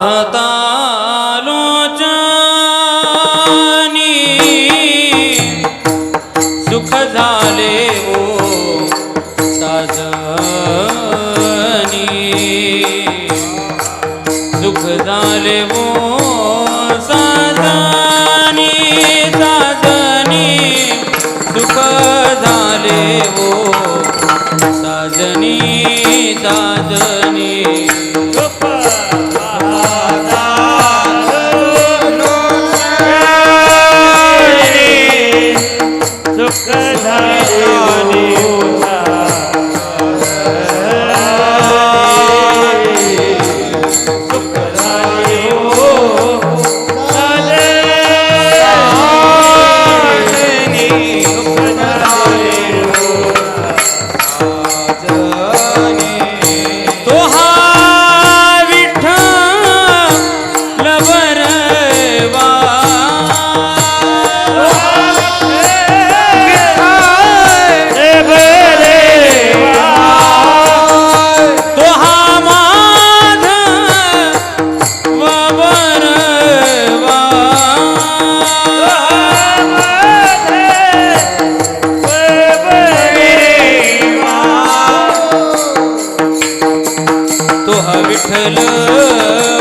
तालोचनी सुख झाले ओ साजनी. सुख झाले ओ साजनी साजनी. सुख झाले ओ साजनी साजनी.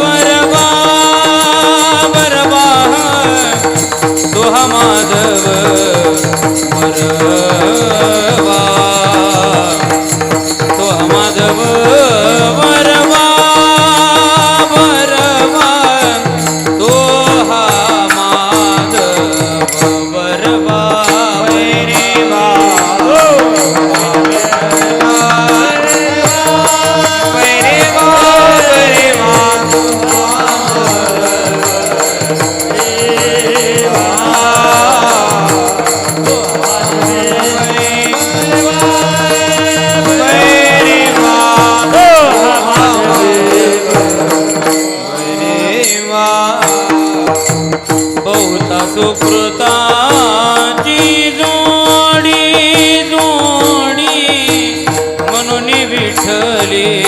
वरवा वरवा दोहा माधव मरवा রে